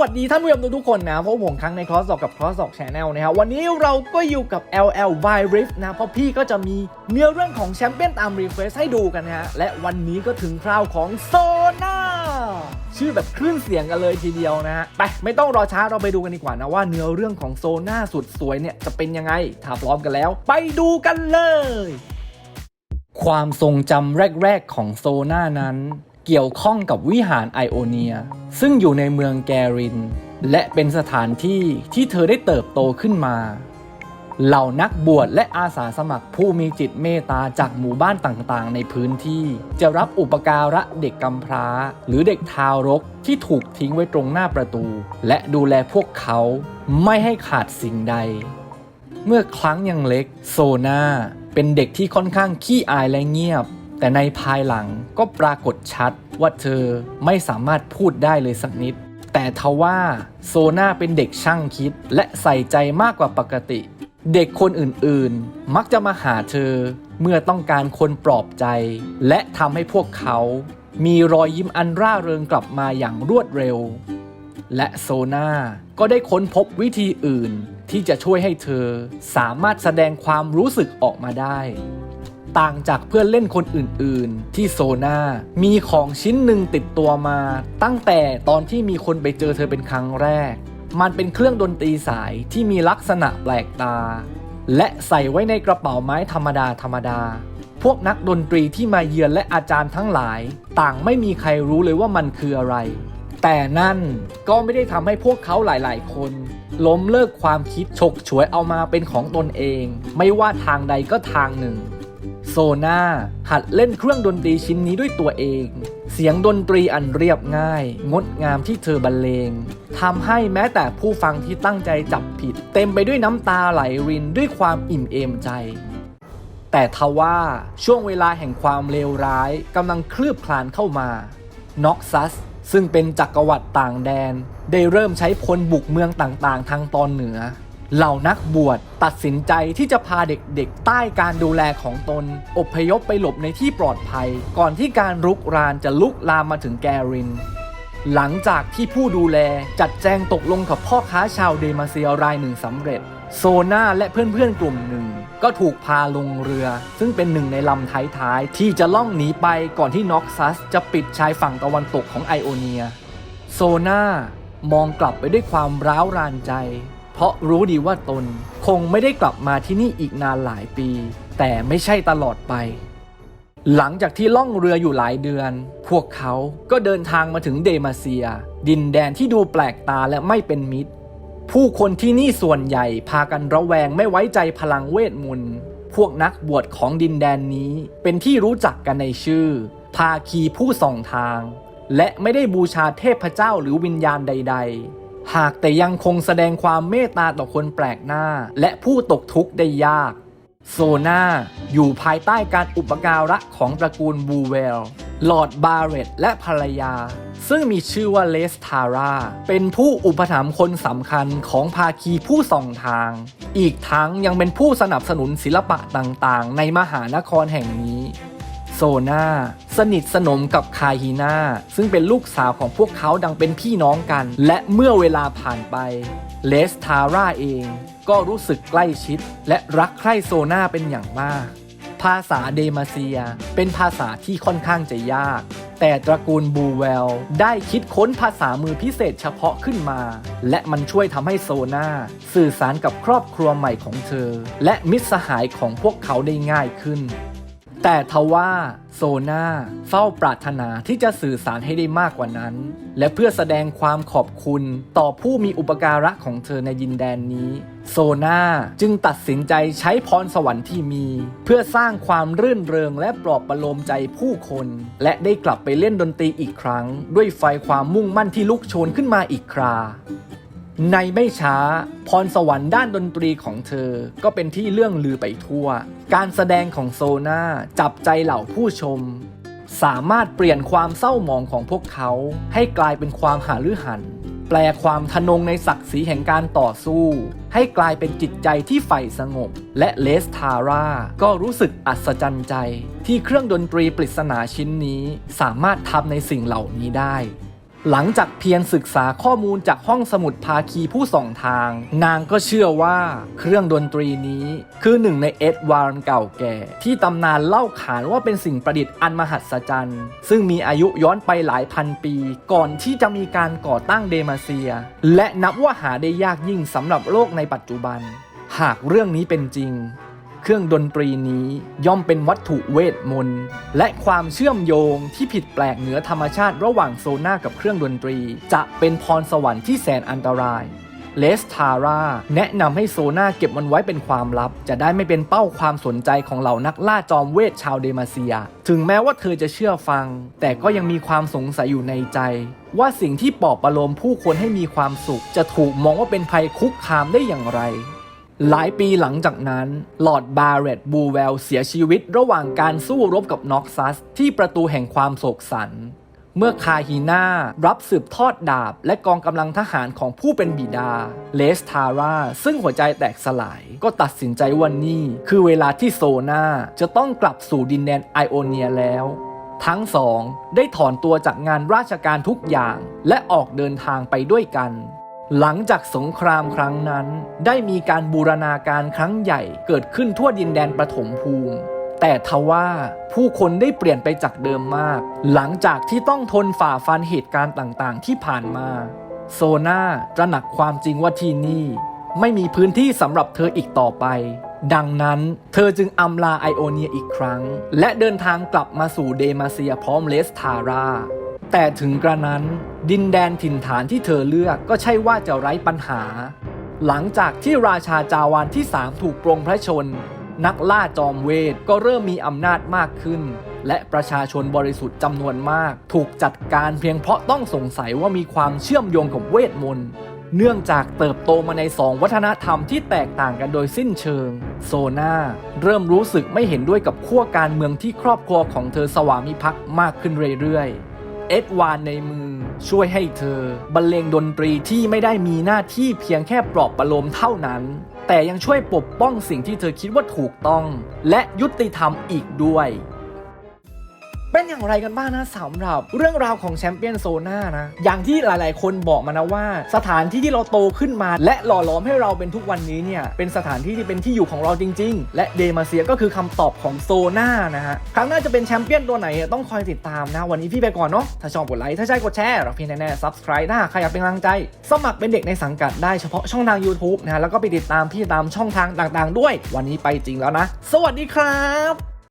วัสดีท่านผู้ชมทุกคนนะเพราะผมครั้งในคลอสอกกับคลอสอกแชนแนลนะครับวันนี้เราก็อยู่กับ LL by Rift นะเพราะพี่ก็จะมีเนื้อเรื่องของแชมเปี้ยนตามรีเฟรชให้ดูกันนะฮะและวันนี้ก็ถึงคราวของโซนาชื่อแบบคลื่นเสียงกันเลยทีเดียวนะฮะไปไม่ต้องรอช้าเราไปดูกันดีกว่านะว่าเนื้อเรื่องของโซนาสุดสวยเนี่ยจะเป็นยังไงถ้าพร้อมกันแล้ว ไปดูกันเลย ความทรงจำแรก ๆของโซนานั้น เกี่ยวข้องกับวิหารไอโอเนีย ซึ่งอยู่ในเมืองแกริน และเป็นสถานที่ที่เธอได้เติบโตขึ้นมา เหล่านักบวชและอาสาสมัครผู้มีจิตเมตตาจากหมู่บ้านต่างๆ ในพื้นที่ จะรับอุปการะเด็กกำพร้า หรือเด็กทารกที่ถูกทิ้งไว้ตรงหน้าประตู และดูแลพวกเขาไม่ให้ขาดสิ่งใด เมื่อครั้งยังเล็ก โซนาเป็นเด็กที่ค่อนข้างขี้อายและเงียบ แต่ในภายหลังก็ปรากฏชัดว่าเธอไม่สามารถพูดได้เลยสักนิด แต่ทว่าโซนาเป็นเด็กช่างคิดและใส่ใจมากกว่าปกติ เด็กคนอื่นๆ มักจะมาหาเธอเมื่อต้องการคนปลอบใจ และทำให้พวกเขา มีรอยยิ้มอันร่าเริงกลับมาอย่างรวดเร็ว และโซนาก็ได้ค้นพบวิธีอื่นที่จะช่วยให้เธอสามารถแสดงความรู้สึกออกมาได้ ต่างจากเพื่อนเล่นคนอื่นๆ ที่โซนามีของชิ้นหนึ่งติดตัวมา ตั้งแต่ตอนที่มีคนไปเจอเธอเป็นครั้งแรก มันเป็นเครื่องดนตรีสายที่มีลักษณะแปลกตา และใส่ไว้ในกระเป๋าไม้ธรรมดาธรรมดา พวกนักดนตรีที่มาเยือนและอาจารย์ทั้งหลาย ต่างไม่มีใครรู้เลยว่ามันคืออะไร แต่นั่นก็ไม่ได้ทำให้พวกเขาหลายๆ คนล้มเลิกความคิดฉกฉวยเอามาเป็นของตนเอง ไม่ว่าทางใดก็ทางหนึ่ง โซนาหัดเล่นเครื่องดนตรีชิ้นนี้ด้วยตัวเอง เสียงดนตรีอันเรียบง่าย งดงามที่เธอบรรเลงทำให้แม้แต่ผู้ฟังที่ตั้งใจจับผิด เต็มไปด้วยน้ำตาไหลรินด้วยความอิ่มเอมใจ แต่ทว่าช่วงเวลาแห่งความเลวร้ายกำลังคลืบคลานเข้ามาน็อกซัสซึ่งเป็นจักรวรรดิต่างแดน ได้เริ่มใช้พลบุกเมืองต่างๆ ทางตอนเหนือ เหล่านักบวชตัดสินใจที่จะพาเด็กๆ ใต้การดูแลของตน อพยพไปหลบในที่ปลอดภัย ก่อนที่การรุกรานจะลุกลามมาถึงแกริน หลังจากที่ผู้ดูแลจัดแจงตกลงกับพ่อค้าชาวเดมาเซียรายหนึ่งสำเร็จ โซนาและเพื่อนๆกลุ่มหนึ่ง ก็ถูกพาลงเรือ ซึ่งเป็นหนึ่งในลำท้ายๆที่จะล่องหนีไปก่อนที่น็อกซัสจะปิดชายฝั่งตะวันตกของไอโอเนีย โซนามองกลับไปด้วยความร้าวรานใจ เพราะรู้ดีว่าตนคงไม่ได้กลับมาที่นี่อีกนานหลายปี แต่ไม่ใช่ตลอดไป หลังจากที่ล่องเรืออยู่หลายเดือน พวกเขาก็เดินทางมาถึงเดมาเซีย ดินแดนที่ดูแปลกตาและไม่เป็นมิตร ผู้คนที่นี่ส่วนใหญ่พากันระแวงไม่ไว้ใจพลังเวทมนต์พวกนักบวชของดินแดนนี้เป็นที่รู้จักกันในชื่อ ภาคีผู้ส่องทาง และไม่ได้บูชาเทพเจ้าหรือวิญญาณใด ๆ หากแต่ยังคงแสดงความเมตตาต่อคนแปลกหน้า และผู้ตกทุกข์ได้ยาก โซนาอยู่ภายใต้การอุปการะของตระกูลบูเวลลอร์ดบาเรตและภรรยา ซึ่งมีชื่อว่าเลสทาร่า เป็นผู้อุปถัมภ์คนสำคัญของภาคีผู้ส่องทาง อีกทั้งยังเป็นผู้สนับสนุนศิลปะต่างๆ ในมหานครแห่งนี้ โซนาสนิทสนมกับคาฮินาซึ่งเป็นลูกสาวของพวกเขาดังเป็นพี่น้องกัน และเมื่อเวลาผ่านไปเลสทาร่าเองก็รู้สึกใกล้ชิด และรักใคร่โซนาเป็นอย่างมาก ภาษาเดมาเซีย เป็นภาษาที่ค่อนข้างจะยาก แต่ตระกูลบูเวล ได้คิดค้นภาษามือพิเศษเฉพาะขึ้นมา และมันช่วยทำให้โซนาสื่อสารกับครอบครัวใหม่ของเธอ และมิตรสหายของพวกเขาได้ง่ายขึ้น แต่ทว่าโซนาเฝ้าปรารถนาที่จะสื่อสารให้ได้มากกว่านั้น และเพื่อแสดงความขอบคุณต่อผู้มีอุปการะของเธอในดินแดนนี้ โซนาจึงตัดสินใจใช้พรสวรรค์ที่มี เพื่อสร้างความรื่นเริงและปลอบประโลมใจผู้คน และได้กลับไปเล่นดนตรีอีกครั้ง ด้วยไฟความมุ่งมั่นที่ลุกโชนขึ้นมาอีกครา ในไม่ช้าพรสวรรค์ด้านดนตรีของเธอ ก็เป็นที่เรื่องลือไปทั่ว การแสดงของโซนาจับใจเหล่าผู้ชม สามารถเปลี่ยนความเศร้าหมองของพวกเขา ให้กลายเป็นความหารือหัน แปลความทะนงในศักดิ์ศรีแห่งการต่อสู้ ให้กลายเป็นจิตใจที่ใฝ่สงบ และเลสทาร่าก็รู้สึกอัศจรรย์ใจ ที่เครื่องดนตรีปริศนาชิ้นนี้ สามารถทำในสิ่งเหล่านี้ได้ หลังจากเพียรศึกษาข้อมูลจากห้องสมุดภาคีผู้ส่องทาง นางก็เชื่อว่าเครื่องดนตรีนี้ คือหนึ่งในเอ็ดวาร์นเก่าแก่ ที่ตำนานเล่าขานว่าเป็นสิ่งประดิษฐ์อันมหัศจรรย์ ซึ่งมีอายุย้อนไปหลายพันปี ก่อนที่จะมีการก่อตั้งเดมาเซีย และนับว่าหาได้ยากยิ่งสำหรับโลกในปัจจุบัน หากเรื่องนี้เป็นจริง เครื่องดนตรีนี้ย่อมเป็นวัตถุเวทมนต์และความเชื่อมโยงที่ผิดแปลกเหนือธรรมชาติระหว่างโซน่ากับเครื่องดนตรี จะเป็นพรสวรรค์ที่แสนอันตรายเลสทาร่าแนะนำให้โซน่าเก็บมันไว้เป็นความลับ จะได้ไม่เป็นเป้าความสนใจของเหล่านักล่าจอมเวทชาวเดมาเซีย ถึงแม้ว่าเธอจะเชื่อฟัง แต่ก็ยังมีความสงสัยอยู่ในใจ ว่าสิ่งที่ปอบประโลมผู้คนให้มีความสุข จะถูกมองว่าเป็นภัยคุกคามได้อย่างไร หลายปีหลังจากนั้นลอร์ดบาร์เรตบูเวลเสียชีวิตระหว่างการสู้รบกับน็อกซัส ที่ประตูแห่งความโศกสัน เมื่อคาฮีน่ารับสืบทอดดาบ และกองกำลังทหารของผู้เป็นบิดา เลสทาร่า ซึ่งหัวใจแตกสลาย ก็ตัดสินใจว่านี่คือเวลาที่โซนาจะต้องกลับสู่ดินแดนไอโอเนียแล้ว ทั้งสองได้ถอนตัวจากงานราชการทุกอย่าง และออกเดินทางไปด้วยกัน หลังจากสงครามครั้งนั้น ได้มีการบูรณาการครั้งใหญ่เกิดขึ้นทั่วดินแดนประถมภูมิ แต่ทว่าผู้คนได้เปลี่ยนไปจากเดิมมาก หลังจากที่ต้องทนฝ่าฟันเหตุการณ์ต่างๆ ที่ผ่านมา โซนาตระหนักความจริงว่าที่นี่ ไม่มีพื้นที่สำหรับเธออีกต่อไป ดังนั้นเธอจึงอำลาไอโอเนียอีกครั้ง และเดินทางกลับมาสู่เดมาเซียพร้อมเลสทารา แต่ถึงกระนั้น ดินแดนถิ่นฐานที่เธอเลือกก็ใช่ว่าจะไร้ปัญหา หลังจากที่ราชาจาวานที่สามถูกปรงพระชน นักล่าจอมเวทก็เริ่มมีอำนาจมากขึ้น และประชาชนบริสุทธิ์จำนวนมาก ถูกจัดการเพียงเพราะต้องสงสัยว่ามีความเชื่อมโยงกับเวทมนต์เนื่องจากเติบโตมาในสองวัฒนธรรมที่แตกต่างกันโดยสิ้นเชิง โซนาเริ่มรู้สึกไม่เห็นด้วยกับขั้วการเมืองที่ครอบครัวของเธอสวามิภักดิ์มากขึ้นเรื่อยๆ เอ็ดวานในมือ ช่วยให้เธอบรรเลงดนตรีที่ไม่ได้มีหน้าที่เพียงแค่ปลอบประโลมเท่านั้น แต่ยังช่วยปกป้องสิ่งที่เธอคิดว่าถูกต้อง และยุติธรรมอีกด้วย เป็นอย่างไรกันบ้างนะสำหรับเรื่องราวของแชมเปี้ยนโซน่านะ อย่างที่หลายๆ คนบอกมานะว่า สถานที่ที่เราโตขึ้นมา และหล่อหลอมให้เราเป็นทุกวันนี้เนี่ยเป็นสถานที่ที่เป็นที่อยู่ของเราจริง ๆ และเดมาเซียก็คือคำตอบของโซน่านะฮะครั้งหน้าจะเป็นแชมเปี้ยนตัวไหนต้องคอยติดตามนะวันนี้พี่ไปก่อนเนาะถ้าชอบกดไลค์ถ้าใช่กดแชร์เราพียงแน่ๆ subscribe ถ้าใครอยากเป็นกำลังใจ สมัครเป็นเด็กในสังกัดได้เฉพาะช่องทาง YouTube นะฮะแล้วก็ไปติดตามพี่ตามช่องทางต่าง ๆ ด้วย วันนี้ไปจริงแล้วนะ สวัสดีครับ